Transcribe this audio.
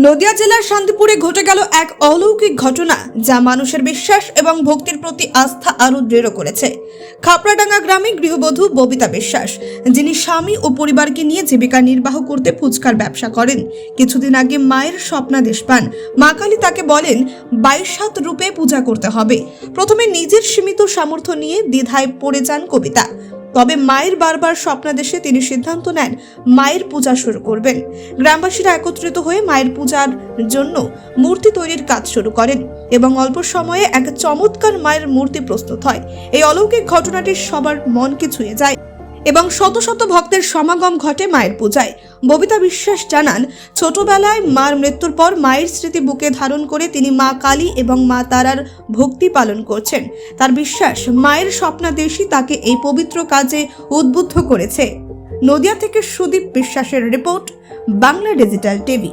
নদিয়া জেলার শান্তিপুরে ঘটে গেল এক অলৌকিক ঘটনা যা মানুষের বিশ্বাস এবং ভক্তির প্রতি আস্থা আরও দৃঢ় করেছে। খাপড়াডাঙ্গা গ্রামে গৃহবধূ ববিতা বিশ্বাস, যিনি স্বামী ও পরিবারকে নিয়ে জীবিকা নির্বাহ করতে ফুচকার ব্যবসা করেন। কিছুদিন আগে মায়ের স্বপ্নাদেশ পান। মা কালী তাকে বলেন বাইশ হাত রূপে পূজা করতে হবে। প্রথমে নিজের সীমিত সামর্থ্য নিয়ে দ্বিধায় পড়ে যান কবিতা। তবে মায়ের বারবার স্বপ্নাদেশে তিনি সিদ্ধান্ত নেন মায়ের পূজা শুরু করবেন। গ্রামবাসীরা একত্রিত হয়ে মায়ের পূজার জন্য মূর্তি তৈরির কাজ শুরু করেন এবং অল্প সময়ে এক চমৎকার মায়ের মূর্তি প্রস্তুত হয়। এই অলৌকিক ঘটনাটি সবার মনকে ছুঁয়ে যায়। এবং শত শত ভক্তের সমাগম ঘটে মায়ের পূজায়। ববিতা বিশ্বাস জানান, ছোটবেলায় মার মৃত্যুর পর মায়ের স্মৃতি বুকে ধারণ করে তিনি মা কালী এবং মা তারার ভক্তি পালন করছেন। তার বিশ্বাস, মায়ের স্বপ্নাদেশই তাকে এই পবিত্র কাজে উদ্বুদ্ধ করেছে। নদিয়া থেকে সুদীপ বিশ্বাসের রিপোর্ট, বাংলা ডিজিটাল টিভি।